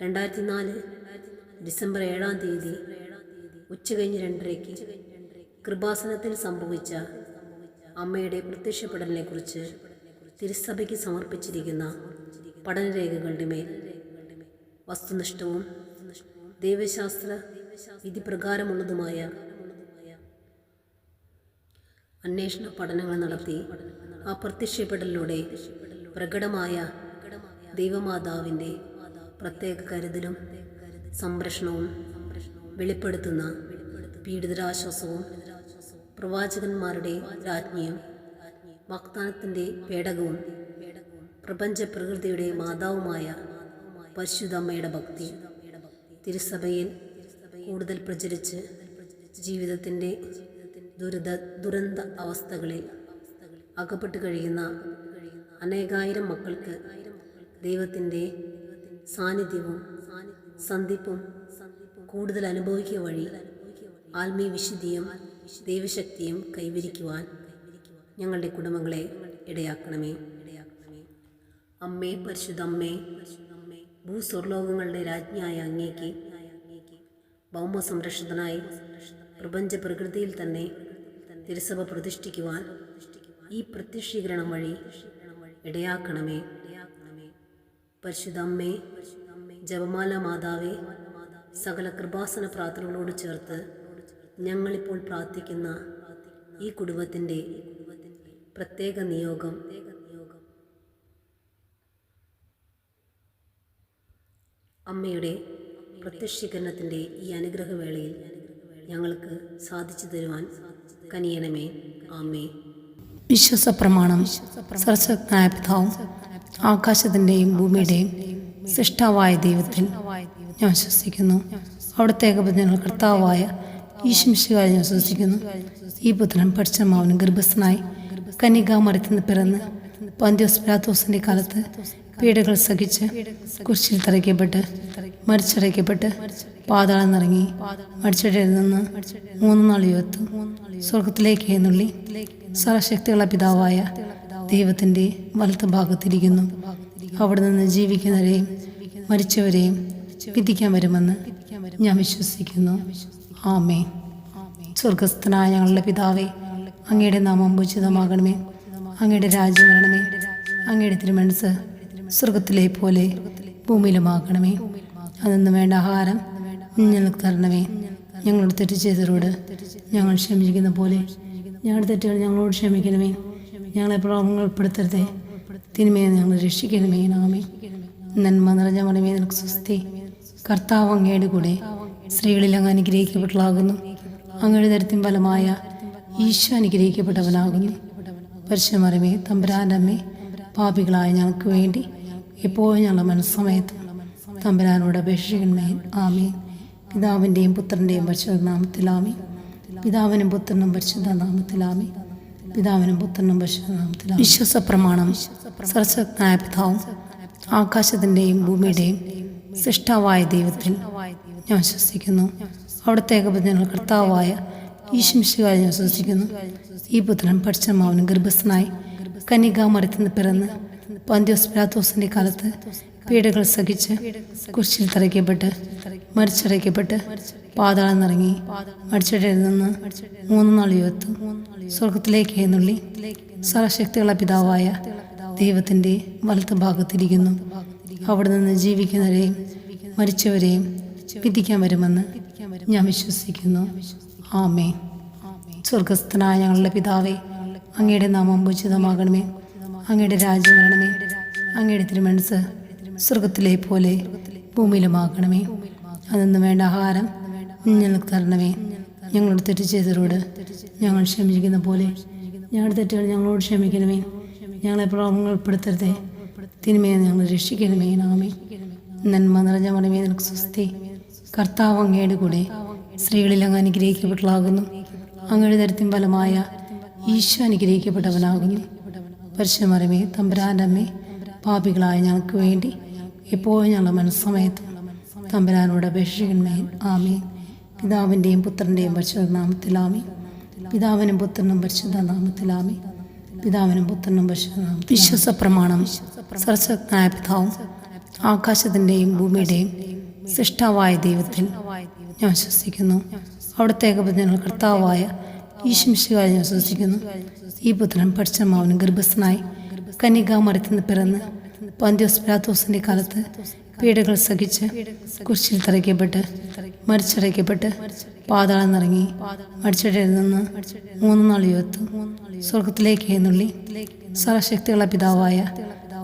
രണ്ടായിരത്തി നാല് ഡിസംബർ ഏഴാം തീയതി ഉച്ച കഴിഞ്ഞ് രണ്ടരയ്ക്ക് കൃപാസനത്തിൽ സംഭവിച്ച അമ്മയുടെ പ്രത്യക്ഷപ്പെടലിനെ കുറിച്ച് തിരുസഭയ്ക്ക് സമർപ്പിച്ചിരിക്കുന്ന പഠനരേഖകളുടെ മേൽ വസ്തുനിഷ്ഠവും ദൈവശാസ്ത്ര വിധിപ്രകാരമുള്ളതുമായ അന്വേഷണ പഠനങ്ങൾ നടത്തി ആ പ്രത്യക്ഷപ്പെടലിലൂടെ പ്രകടമായ ദൈവമാതാവിന്റെ പ്രത്യേക കരുതലും സംരക്ഷണവും വെളിപ്പെടുത്തുന്ന പീഡിതരാശ്വാസവും പ്രവാചകന്മാരുടെ രാജ്ഞിയും വാഗ്ദാനത്തിന്റെ പേടകവും പ്രപഞ്ച പ്രകൃതിയുടെ മാതാവുമായ പരിശുദ്ധമ്മയുടെ ഭക്തി. തിരുസഭയിൽ കൂടുതൽ പ്രചരിച്ച് ജീവിതത്തിന്റെ ദുരിത ദുരന്ത അവസ്ഥകളിൽ അകപ്പെട്ട് കഴിയുന്ന അനേകായിരം മക്കൾക്ക് ദൈവത്തിന്റെ സാന്നിധ്യവും സന്ധിപ്പും കൂടുതൽ അനുഭവിക്കുക വഴി ആത്മീയ വിശുദ്ധിയും ദൈവശക്തിയും കൈവരിക്കുവാൻ ഞങ്ങളുടെ കുടുംബങ്ങളെ ഇടയാക്കണമേ. അമ്മേ പരിശുദ്ധ അമ്മേ ഭൂസ്വർലോകങ്ങളുടെ രാജ്ഞിയായ അങ്ങേക്ക് ഭൗമ സംരക്ഷണത്തിനായി പ്രപഞ്ച പ്രകൃതിയിൽ തന്നെ തിരുസഭ പ്രതിഷ്ഠിക്കുവാൻ ഈ പ്രത്യക്ഷീകരണം വഴി ഇടയാക്കണമേ. പരിശുദ്ധ അമ്മേ ജപമാല മാതാവേ സകല കൃപാസന പ്രാർത്ഥനകളോട് ചേർത്ത് ഞങ്ങളിപ്പോൾ പ്രാർത്ഥിക്കുന്ന ഈ കുടുംബത്തിന്റെ പ്രത്യേക നിയോഗം. അമ്മയുടെ പ്രത്യക്ഷീകരണത്തിന്റെ ഈ അനുഗ്രഹവേളയിൽ ഞങ്ങൾക്ക് സാധിച്ചു തരുവാൻ കനിയണമേ. ആമേ വിശ്വസപ്രമാണം പ്രമാണം പിതാവും ആകാശത്തിന്റെയും ഭൂമിയുടെയും സൃഷ്ടാവായ ദൈവത്തിൽ ഞാൻ വിശ്വസിക്കുന്നു. അവിടുത്തെ ഏകപതിനുള്ള കർത്താവായ ഈശംശികാരെ ഞാൻ വിശ്വസിക്കുന്നു. ഈ പുത്രൻ പഠിച്ചമാവനും ഗർഭസ്ഥനായി കനികാമരത്തിന് പിറന്ന് പന്ത്യോസ് പിലാത്തോസിന്റെ കാലത്ത് പീഡകൾ സഹിച്ച് കുരിശിൽ തറയ്ക്കപ്പെട്ട് മരിച്ചടയ്ക്കപ്പെട്ട് പാതാളം നിറങ്ങി മരിച്ചടയിൽ നിന്ന് മൂന്ന് നാൾ ഉയർത്തു സ്വർഗത്തിലേക്ക് നുള്ളി സർവശക്തിയുള്ള പിതാവായ ദൈവത്തിന്റെ വലത്ത് ഭാഗത്തിരിക്കുന്നു അവിടെ നിന്ന് ജീവിക്കുന്നവരെയും മരിച്ചവരെയും വിധിക്കാൻ വരുമെന്ന് ഞാൻ വിശ്വസിക്കുന്നു. ആമേ സ്വർഗസ്ഥനായ ഞങ്ങളുടെ പിതാവേ അങ്ങയുടെ നാമം ഉചിതമാകണമേ. അങ്ങയുടെ രാജ്യം വരണമേ. അങ്ങയുടെ തിരുമനസ് സ്വർഗത്തിലെ പോലെ ഭൂമിയിലുമാകണമേ. അതെന്ന് വേണ്ട ആഹാരം ഞങ്ങൾക്ക് തരണമേ. ഞങ്ങളുടെ തെറ്റ് ചെയ്തവരോട് ഞങ്ങൾ ക്ഷമിക്കുന്ന പോലെ. ഞങ്ങളുടെ തെറ്റുകൾ ഞങ്ങളോട് ക്ഷമിക്കണമേ. ഞങ്ങളെ പ്രലോഭങ്ങൾ ഉൾപ്പെടുത്തരുത് തിന്മയെ ഞങ്ങൾ രക്ഷിക്കണമേ നാമേ നന്മ നിറഞ്ഞ മണമേ നിനക്ക് സ്വസ്തി. കർത്താവ് അങ്ങയുടെ കൂടെ സ്ത്രീകളിൽ അങ്ങ് അനുഗ്രഹിക്കപ്പെട്ടതാകുന്നു അങ്ങയുടെ തരത്തിൻ ഫലമായ ഈശോ അനുഗ്രഹിക്കപ്പെട്ടവനാകുന്നു. പരിശുമരമേ തമ്പുരാന്റെ പാപികളായ ഞങ്ങൾക്ക് വേണ്ടി എപ്പോഴും ഞങ്ങളുടെ മനസ്സമയത്ത് തമ്പുരാനോട് അപേക്ഷിക്കണമേ. ആമേ പിതാവിന്റെയും പുത്രന്റെയും പരിശുദ്ധ നാമത്തിലാമേ പിതാവിനും പുത്രനും പരിശുദ്ധ നാമത്തിലാമേ പിതാവിനും പുത്രനും പരിശുദ്ധ വിശ്വസ പ്രമാണം സർശക്തനായ പിതാവും ആകാശത്തിന്റെയും ഭൂമിയുടെയും സൃഷ്ടാവായ ദൈവത്തിൽ ഞാൻ വിശ്വസിക്കുന്നു. അവിടുത്തെ ഏകപതിനുള്ള കർത്താവായ ഈശംശികാരെ ഞാൻ വിശ്വസിക്കുന്നു. ഈ പുത്രൻ പഠിച്ചമാവനും ഗർഭസ്ഥനായി കന്യകാമരത്തിൽ പിറന്ന് പന്ത്യോസ് പിലാത്തോസിന്റെ കാലത്ത് പീഡകൾ സഹിച്ച് കുരിശിൽ തറയ്ക്കപ്പെട്ട് മരിച്ചടയ്ക്കപ്പെട്ട് പാതാളം നിറങ്ങി മരിച്ചടയിൽ നിന്ന് മൂന്ന് നാൾ ഉയർത്തു സ്വർഗത്തിലേക്ക് എഴുന്നള്ളി സർവശക്തിയുള്ള പിതാവായ ദൈവത്തിന്റെ വലത്ത് ഭാഗത്തിരിക്കുന്നു അവിടെ നിന്ന് ജീവിക്കുന്നവരെയും മരിച്ചവരെയും വിധിക്കാൻ വരുമെന്ന് ഞാൻ വിശ്വസിക്കുന്നു. ആമേ സ്വർഗസ്ഥനായ ഞങ്ങളുടെ പിതാവേ അങ്ങയുടെ നാമം ഉചിതമാകണമേ. അങ്ങയുടെ രാജ്യം വരണമേ. അങ്ങയുടെ തിരുമനസ് സ്വർഗത്തിലെ പോലെ ഭൂമിയിലുമാക്കണമേ അതൊന്നും വേണ്ട ആഹാരം ഞങ്ങൾക്ക് തരണമേ. ഞങ്ങളുടെ തെറ്റ് ചെയ്തവരോട് ഞങ്ങൾ ക്ഷമിക്കുന്ന പോലെ ഞങ്ങളുടെ തെറ്റുകൾ ഞങ്ങളോട് ക്ഷമിക്കണമേ. ഞങ്ങളെ പ്രലോഭങ്ങൾ ഉൾപ്പെടുത്തരുതേ തിന്മയെ ഞങ്ങൾ രക്ഷിക്കണമേ നാമേ. നന്മ നിറഞ്ഞ മണമേ നിനക്ക് സ്വസ്തി. കർത്താവ് അങ്ങയുടെ കൂടെ സ്ത്രീകളിൽ അങ്ങ് അനുഗ്രഹിക്കപ്പെട്ടതാകുന്നു അങ്ങയുടെ തരത്തിൻ ഫലമായ ഈശോ അനുഗ്രഹിക്കപ്പെട്ടവനാകുന്നു. പരിശുമരമേ തമ്പുരാനമ്മേ പാപികളായ ഞങ്ങൾക്ക് വേണ്ടി എപ്പോഴും ഞങ്ങളുടെ മനസ്സമയത്ത് തമ്പുരാനോട് അപേക്ഷിക്കണമേ. ആമേ പിതാവിന്റെയും പുത്രന്റെയും പരിശുദ്ധ നാമത്തിലാമി പിതാവിനും പുത്രനും പരിശുദ്ധ നാമത്തിലാമി പിതാവിനും പുത്രനും പരിശുദ്ധ നാമം വിശ്വസ പ്രമാണം സർശക്തനായ പിതാവും ആകാശത്തിന്റെയും ഭൂമിയുടെയും സൃഷ്ടാവായ ദൈവത്തിൽ ഞാൻ വിശ്വസിക്കുന്നു. അവിടുത്തെ ഏകപുത്രങ്ങൾ കർത്താവായ ഈശംശികായി ഞാൻ വിശ്വസിക്കുന്നു. ഈ പുത്രൻ പഠിച്ചമാവനും ഗർഭസ്ഥനായി കന്യകാമരത്തിൽ പിറന്ന് പന്ത്യോസ് പിലാത്തോസിന്റെ കാലത്ത് പീഡകൾ സഹിച്ച് കുരിശിൽ തറയ്ക്കപ്പെട്ട് മരിച്ചടയ്ക്കപ്പെട്ട് പാതാളം നിറങ്ങി മരിച്ചടയിൽ നിന്ന് മൂന്ന് നാൾ ഉയർത്തു സ്വർഗത്തിലേക്ക് എന്നുള്ളി സർവശക്തിയുള്ള പിതാവായ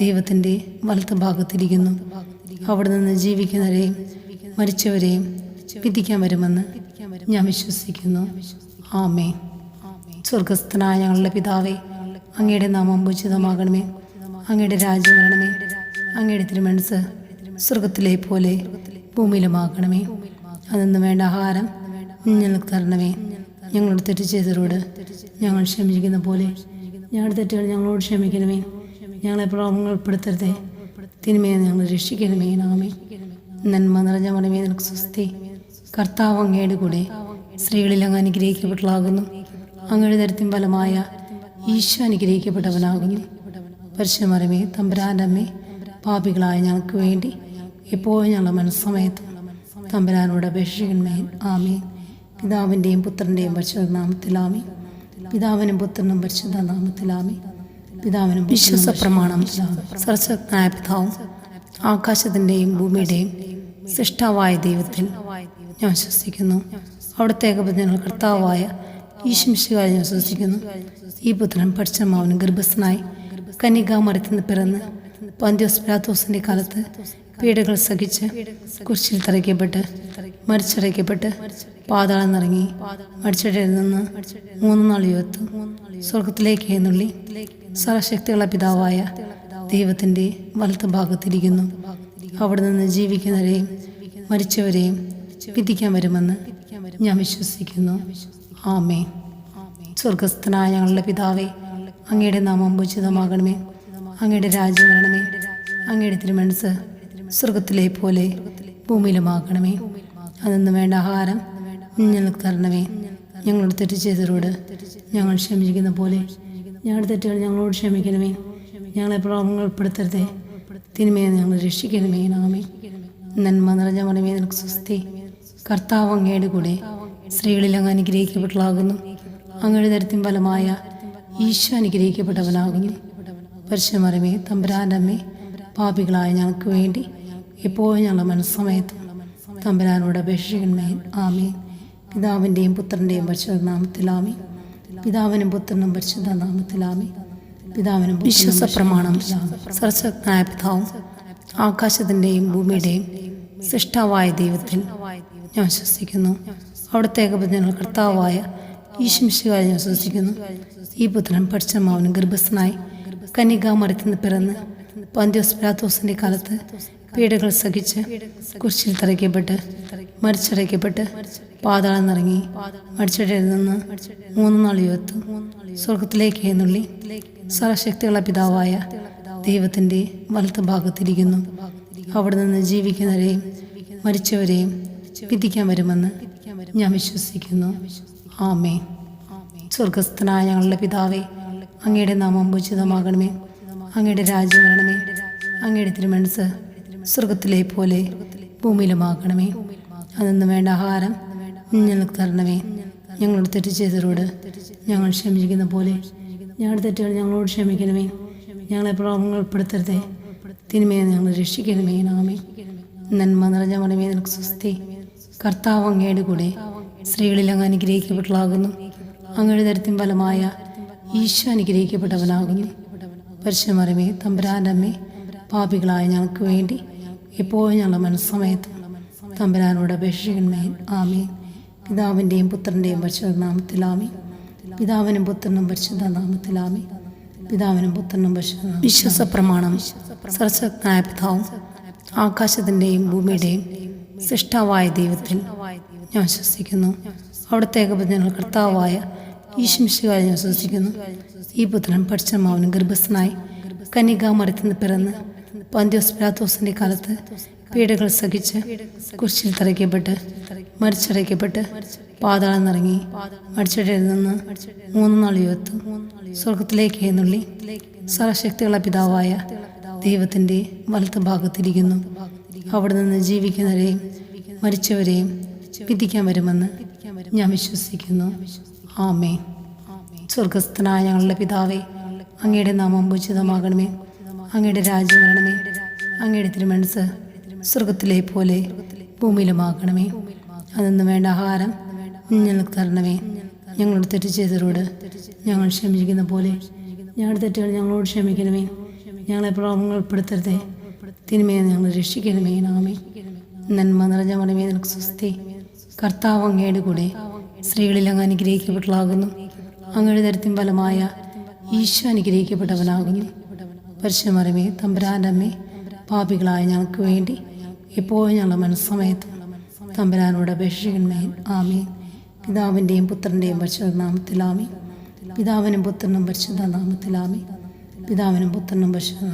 ദൈവത്തിന്റെ വലത്ത് ഭാഗത്തിരിക്കുന്നു. അവിടെ നിന്ന് ജീവിക്കുന്നവരെയും മരിച്ചവരെയും വിധിക്കാൻ വരുമെന്ന് ഞാൻ വിശ്വസിക്കുന്നു. ആമേ സ്വർഗസ്ഥനായ ഞങ്ങളുടെ പിതാവേ അങ്ങയുടെ നാമം ഉചിതമാകണമേ. അങ്ങയുടെ രാജ്യം വരണമേ. അങ്ങയുടെ തിരുമനസ് സ്വർഗത്തിലെ പോലെ ഭൂമിയിലുമാകണമേ. അതെന്ന് വേണ്ട ആഹാരം ഞങ്ങൾക്ക് തരണമേ. ഞങ്ങളുടെ തെറ്റ് ചെയ്തവരോട് ഞങ്ങൾ ക്ഷമിക്കുന്ന പോലെ ഞങ്ങളുടെ തെറ്റുകൾ ഞങ്ങളോട് ക്ഷമിക്കണമേ. ഞങ്ങളെ പ്രലോഭങ്ങൾ ഉൾപ്പെടുത്തരുതേ തിന്മയെ ഞങ്ങൾ രക്ഷിക്കണമേ നാമേ. നന്മ നിറഞ്ഞ മണമേ നിനക്ക് സ്വസ്തി. കർത്താവ് അങ്ങയുടെ കൂടെ സ്ത്രീകളിൽ അങ്ങ് അനുഗ്രഹിക്കപ്പെട്ടതാകുന്നു അങ്ങയുടെ തരത്തിൻ ഫലമായ ഈശോ അനുഗ്രഹിക്കപ്പെട്ടവനാകുന്നു. പരിശുമരമേ തമ്പുരാന്റെ അമ്മേ പാപികളായ ഞങ്ങൾക്ക് വേണ്ടി എപ്പോഴും ഞങ്ങളുടെ മനസ്സമയത്ത് തമ്പരാനോട് അപേക്ഷിക്കണമേ. ആമി പിതാവിന്റെയും പുത്രന്റെയും പരിശുദ്ധ നാമത്തിലാമി പിതാവിനും പുത്രനും പരിശുദ്ധ നാമത്തിലാമി പിതാവിനും വിശ്വസ പ്രമാണം സർശക്തനായ പിതാവും ആകാശത്തിന്റെയും ഭൂമിയുടെയും സൃഷ്ടാവായ ദൈവത്തിൽ ഞാൻ വിശ്വസിക്കുന്നു. അവിടുത്തെ ഏകപുത്രങ്ങൾ കർത്താവായ ഈശംശികായി ഞാൻ വിശ്വസിക്കുന്നു. ഈ പുത്രൻ പഠിച്ചമാവനും ഗർഭസ്ഥനായി കന്യകാമരത്തിൽ പിറന്ന് പന്ത്യോസ് പിലാത്തോസിന്റെ കാലത്ത് പീഡകൾ സഹിച്ച് കുരിശിൽ തറയ്ക്കപ്പെട്ട് മരിച്ചടയ്ക്കപ്പെട്ട് പാതാളം നിറങ്ങി മരിച്ചടയിൽ നിന്ന് മൂന്ന് നാൾ ഉയർത്തു സ്വർഗത്തിലേക്ക് എന്നുള്ളി സർവശക്തിയുള്ള പിതാവായ ദൈവത്തിന്റെ വലത്ത് ഭാഗത്തിരിക്കുന്നു. അവിടെ നിന്ന് ജീവിക്കുന്നവരെയും മരിച്ചവരെയും വിധിക്കാൻ വരുമെന്ന് ഞാൻ വിശ്വസിക്കുന്നു. ആമേ സ്വർഗസ്ഥനായ ഞങ്ങളുടെ പിതാവേ അങ്ങയുടെ നാമം ഉചിതമാകണമേ. അങ്ങയുടെ രാജ്യം വരണമേ. അങ്ങയുടെ തിരുമനസ് സ്വർഗത്തിലെ പോലെ ഭൂമിയിലുമാകണമേ. അതെന്ന് വേണ്ട ആഹാരം ഞങ്ങൾക്ക് തരണമേ. ഞങ്ങളുടെ തെറ്റ് ചെയ്തവരോട് ഞങ്ങൾ ക്ഷമിക്കുന്ന പോലെ ഞങ്ങളുടെ തെറ്റുകൾ ഞങ്ങളോട് ക്ഷമിക്കണമേ. ഞങ്ങളെ പ്രലോഭങ്ങൾ ഉൾപ്പെടുത്തരുതേ തിന്മയെ ഞങ്ങൾ രക്ഷിക്കണമേ നാമേ. നന്മ നിറഞ്ഞ മണമേ നിനക്ക് സ്വസ്തി. കർത്താവ് അങ്ങയുടെ കൂടെ സ്ത്രീകളിൽ അങ്ങ് അനുഗ്രഹിക്കപ്പെട്ടതാകുന്നു. അങ്ങയുടെ തരത്തിൻ ഫലമായ ഈശോ അനുഗ്രഹിക്കപ്പെട്ടവനാകുന്നു. പരിശുമരമേ തമ്പുരാന്റെ അമ്മേ പാപികളായ ഞങ്ങൾക്ക് വേണ്ടി എപ്പോഴും ഞങ്ങളുടെ മനസ്സമയത്ത് തമ്പരാനോട് അപേക്ഷിക്കണമേ. ആമീൻ. പിതാവിന്റെയും പുത്രന്റെയും പരിശുദ്ധ നാമത്തിലാമി പിതാവിനും പുത്രനും പരിശുദ്ധ നാമത്തിലാമി പിതാവിനും വിശ്വസ പ്രമാണം സർശക്തനായ പിതാവും ആകാശത്തിന്റെയും ഭൂമിയുടെയും സൃഷ്ടാവായ ദൈവത്തിൽ ഞാൻ വിശ്വസിക്കുന്നു. അവിടുത്തെ ഏകപുത്രങ്ങൾ കർത്താവായ ഈശ്വശുകാരെ ഞാൻ വിശ്വസിക്കുന്നു. ഈ പുത്രൻ പഠിച്ച പഠിച്ചമാവനും ഗർഭസ്ഥനായി കന്യകാമരത്തിൽ നിന്ന് പിറന്ന് പന്ത്യോസ് പിലാത്തോസിന്റെ കാലത്ത് പീഡകൾ സഹിച്ച് കുരിശിൽ തറയ്ക്കപ്പെട്ട് മരിച്ചടയ്ക്കപ്പെട്ട് പാതാളം നിറങ്ങി മരിച്ചടയിൽ നിന്ന് മൂന്ന് നാൾ ഉയർത്തു. സ്വർഗത്തിലേക്ക് എന്നുള്ളി സർവശക്തിയുള്ള പിതാവായ ദൈവത്തിന്റെ വലത്ത് ഭാഗത്തിരിക്കുന്നു. അവിടെ നിന്ന് ജീവിക്കുന്നവരെയും മരിച്ചവരെയും വിധിക്കാൻ വരുമെന്ന് ഞാൻ വിശ്വസിക്കുന്നു. ആമേ സ്വർഗസ്ഥനായ ഞങ്ങളുടെ പിതാവേ അങ്ങയുടെ നാമം പൂജിതമാകണമേ അങ്ങയുടെ രാജ്യം വരണമേ. അങ്ങയുടെ തിരുമനസ് സ്വർഗത്തിലെ പോലെ ഭൂമിയിലുമാക്കണമേ അതൊന്നും വേണ്ട ആഹാരം ഞങ്ങൾക്ക് തരണമേ. ഞങ്ങളുടെ തെറ്റ് ചെയ്തവരോട് ഞങ്ങൾ ക്ഷമിക്കുന്ന പോലെ ഞങ്ങളുടെ തെറ്റുകൾ ഞങ്ങളോട് ക്ഷമിക്കണമേ. ഞങ്ങളെ പ്രലോഭങ്ങൾ ഉൾപ്പെടുത്തരുതേ തിന്മയെ ഞങ്ങൾ രക്ഷിക്കണമേ. നാമേ നന്മ നിറഞ്ഞ മണമേ നിനക്ക് സ്വസ്തി. കർത്താവ് അങ്ങയുടെ കൂടെ സ്ത്രീകളിൽ അങ്ങ് അനുഗ്രഹിക്കപ്പെട്ടതാകുന്നു അങ്ങയുടെ തരത്തിൻ ഫലമായ ഈശോ അനുഗ്രഹിക്കപ്പെട്ടവനാകുന്നു. പരിശുമരമേ തമ്പുരാനമ്മേ പാപികളായ ഞങ്ങൾക്ക് വേണ്ടി എപ്പോഴും ഞങ്ങളുടെ മനസ്സമയത്ത് തമ്പുരാനോട് അപേക്ഷിക്കണമേ. ആമേ പിതാവിന്റെയും പുത്രന്റെയും പരിശുദ്ധ നാമത്തിലാമേ പിതാവിനും പുത്രനും പരിശുദ്ധ നാമത്തിലാമേ പിതാവിനും പുത്രനും പരിശുദ്ധ വിശ്വസ പ്രമാണം സർശക്തനായ പിതാവും ആകാശത്തിന്റെയും ഭൂമിയുടെയും സൃഷ്ടാവായ ദൈവത്തിൽ ഞാൻ വിശ്വസിക്കുന്നു. അവിടുത്തെ ഏകപുത്രൻ കർത്താവായ ഈശ്വശുകാരെ ഞാൻ വിശ്വസിക്കുന്നു. ഈ പുത്രൻ പഠിച്ചമാവനും ഗർഭസ്ഥനായി കന്യകാമരത്തിന് പിറന്ന് പന്ത്യോസ് പിലാത്തോസിന്റെ കാലത്ത് പീഡകൾ സഹിച്ച് കുരിശിൽ തറയ്ക്കപ്പെട്ട് മരിച്ചടയ്ക്കപ്പെട്ട് പാതാളം നിറങ്ങി മരിച്ചടയിൽ നിന്ന് മൂന്ന് നാൾ ഉയർത്തും സ്വർഗത്തിലേക്ക് എന്നുള്ളി സർവശക്തിയുള്ള പിതാവായ ദൈവത്തിന്റെ വലത്ത് ഭാഗത്തിരിക്കുന്നു. അവിടെ നിന്ന് ജീവിക്കുന്നവരെയും മരിച്ചവരെയും വിധിക്കാൻ വരുമെന്ന് ഞാൻ വിശ്വസിക്കുന്നു. ആമേ സ്വർഗസ്ഥനായ ഞങ്ങളുടെ പിതാവേ അങ്ങയുടെ നാമം ഉചിതമാകണമേ. അങ്ങയുടെ രാജ്യം വരണമേ. അങ്ങയുടെ തിരുമനസ് സ്വർഗത്തിലെ പോലെ ഭൂമിയിലുമാകണമേ. അതൊന്നും വേണ്ട ആഹാരം ഞങ്ങൾക്ക് തരണമേ. ഞങ്ങളുടെ തെറ്റ് ചെയ്തവരോട് ഞങ്ങൾ ക്ഷമിക്കുന്ന പോലെ ഞങ്ങളുടെ തെറ്റുകൾ ഞങ്ങളോട് ക്ഷമിക്കണമേ. ഞങ്ങളെ പ്രോബ്ലങ്ങൾ ഉൾപ്പെടുത്തരുതേ തിന്മയെ ഞങ്ങൾ രക്ഷിക്കണമേ നാമേ. നന്മ നിറഞ്ഞ മണമേ നിനക്ക് സ്വസ്തി. കർത്താവ് അങ്ങയുടെ കൂടെ സ്ത്രീകളിൽ അങ്ങ് അനുഗ്രഹിക്കപ്പെട്ടതാകുന്നു അങ്ങയുടെ തരത്തിൽ ഫലമായ ഈശോ അനുഗ്രഹിക്കപ്പെട്ടവനാകുന്നു. പരിശുമരമേ തമ്പുരാനമ്മേ പാപികളായ ഞങ്ങൾക്ക് വേണ്ടി എപ്പോഴും ഞങ്ങളുടെ മനസ്സമയത്ത് തമ്പുരാനോട് അപേക്ഷിക്കണമേ. ആമീൻ. പിതാവിന്റെയും പുത്രന്റെയും പരിശുദ്ധ നാമത്തിലാമേ പിതാവിനും പുത്രനും പരിശുദ്ധ നാമത്തിലാമേ പിതാവിനും പുത്രനും പരിശുദ്ധ